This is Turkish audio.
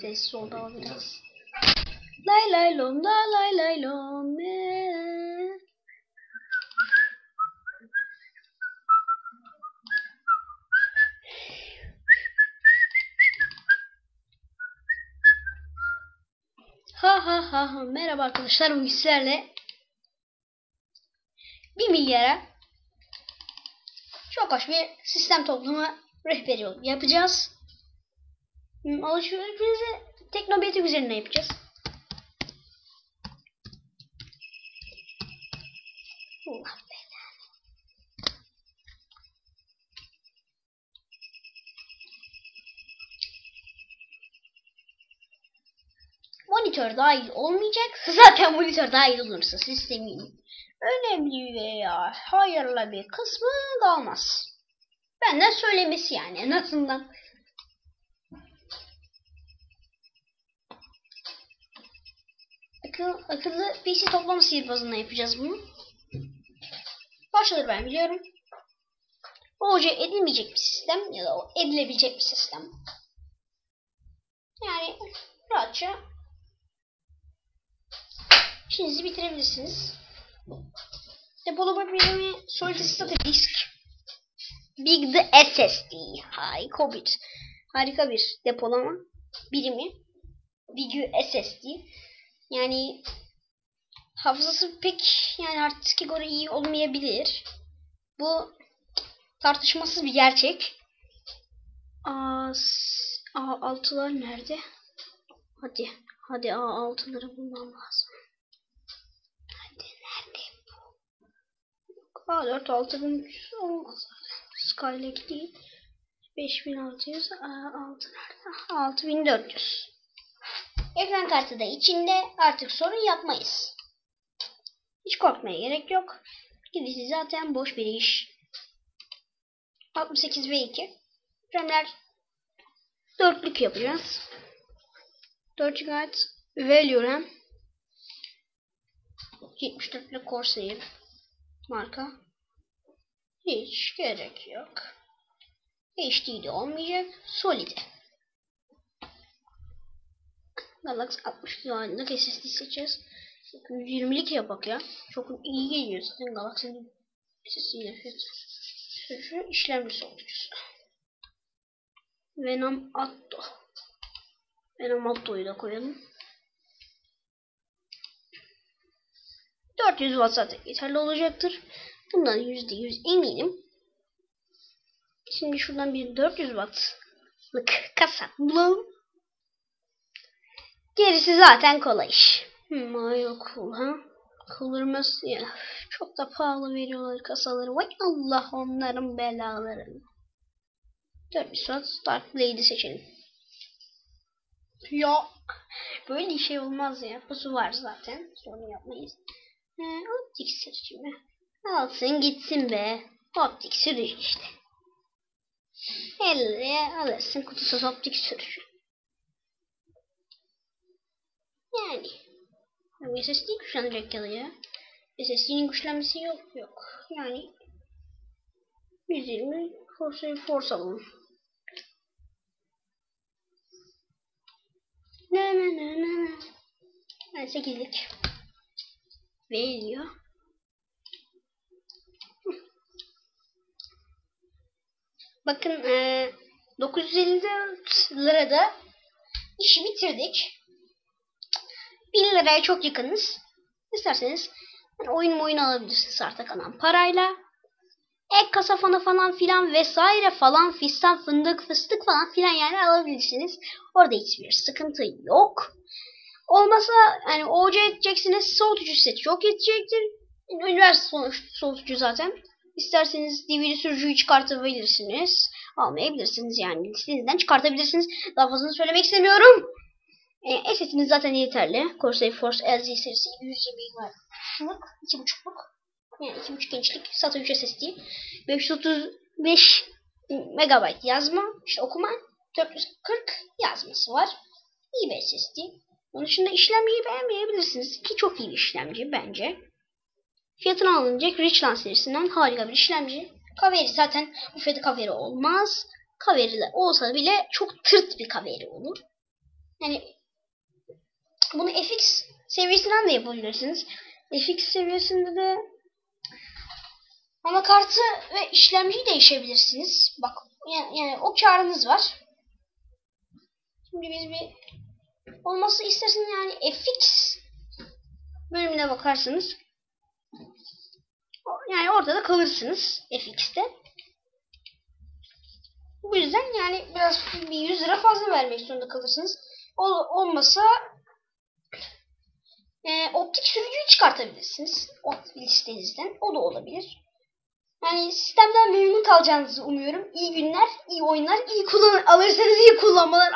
Sessiz oldu ama biraz. Lay lay lom da lay lay lom. Ha ha ha ha. Merhaba arkadaşlar. Bugün sizlerle 1 milyara çok hoş bir sistem toplama rehberi yapacağız. Hmm, Alışverişimizi Teknobetik üzerine yapacağız. Allah. Monitör dahil olmayacak. Zaten monitör dahil olursa sistemin önemli veya hayırlı bir kısmı kalmaz. Benden söylemesi yani en azından. Akıl, akıllı PC toplama sihirbazına yapacağız bunu. Başladır ben biliyorum. OC edilmeyecek bir sistem ya da edilebilecek bir sistem. Yani rahatça işinizi bitirebilirsiniz. Depolama birimi Solid State Disk. Big the SSD. Harika bir. Harika bir depolama birimi. Big SSD. Yani hafızası pek yani hard diske göre iyi olmayabilir. Bu tartışmasız bir gerçek. A, A6'lar nerede? Hadi. Hadi A6'ları bulmam lazım. Hadi nerede bu? A4 6300 olmaz zaten. Skylake değil. 5600 A6 nerede? 6400. Ekran kartı da içinde artık sorun yapmayız. Hiç korkmaya gerek yok. Gerisi zaten boş bir iş. 68 ve 2. RAM'ler dörtlük yapacağız. 4 GB Value RAM 74'lük Corsair marka. Hiç gerek yok. HD de olmayacak. Solid. Galaxy 60 dolarlık SSD seçeceğiz. 120'lik yapak ya. Çok iyi geliyor zaten Galaxy'nin SSD'yle fiyatı. Şu işlemci soğutucusu. Venom Atto. Venom Atto'yu da koyalım. 400 watt zaten yeterli olacaktır. Bundan %100 eminim. Şimdi şuradan bir 400 wattlık kasa bulalım. Gerisi zaten kolay iş. Hmm, yok ha. Kullanması ya. Çok da pahalı veriyorlar kasaları. Vay Allah onların belalarını. 400 watt Dark Blade'i seçelim. Ya böyle bir şey olmaz ya. Pusu var zaten. Sorun yapmayız. He, optik sürücü mü? Alsın gitsin be. Optik sürücü işte. 50 liraya alırsın kutusuz optik sürücü. Yani. Yok, SSD güçlenecek ya da ya. SSD'nin güçlenmesi yok yok. Yani 120 Force Force alalım. Ne ne ne ne ne. Yani 8'lik. Veriyor. Bakın e, 954 lirada işi bitirdik. 1 liraya çok yakınız. İsterseniz yani oyun oyun alabilirsiniz artık kalan parayla. Ek kasa fanı falan filan vesaire falan fistan fındık fıstık falan filan yani alabilirsiniz. Orada hiçbir sıkıntı yok. Olmasa yani OC edeceksiniz soğutucu size çok yetecektir. Üniversite soğutucu zaten. İsterseniz DVD sürücüyü çıkartabilirsiniz. Almayabilirsiniz yani. Listenizden çıkartabilirsiniz. Daha fazla söylemek istemiyorum. E, SSD'niz zaten yeterli. Corsair Force LZ serisi 120 var. Şunluk, 2.5'luk. Yani 2.5 gençlik. SATA 3 SSD. 535 MB yazma. işte okuma. 440 yazması var. İyi bir SSD. Onun dışında işlemciyi beğenmeyebilirsiniz. Ki çok iyi bir işlemci bence. Fiyatına alınacak Richland serisinden harika bir işlemci. Kaveri zaten bu fiyatı kaveri olmaz. Kaveri olsa bile çok tırt bir kaveri olur. Yani bunu FX seviyesinden de yapabilirsiniz. FX seviyesinde de anakartı ve işlemciyi değişebilirsiniz. Bak yani, yani o karınız var. Şimdi biz bir olması isterseniz yani FX bölümüne bakarsanız yani orada da kalırsınız FX'te. Bu yüzden yani biraz bir 100 lira fazla vermek zorunda kalırsınız. O olmasa e, optik sürücüyü çıkartabilirsiniz. O listenizden. O da olabilir. Yani sistemden memnun kalacağınızı umuyorum. İyi günler, iyi oyunlar, iyi kullan alırsanız iyi kullanmalar.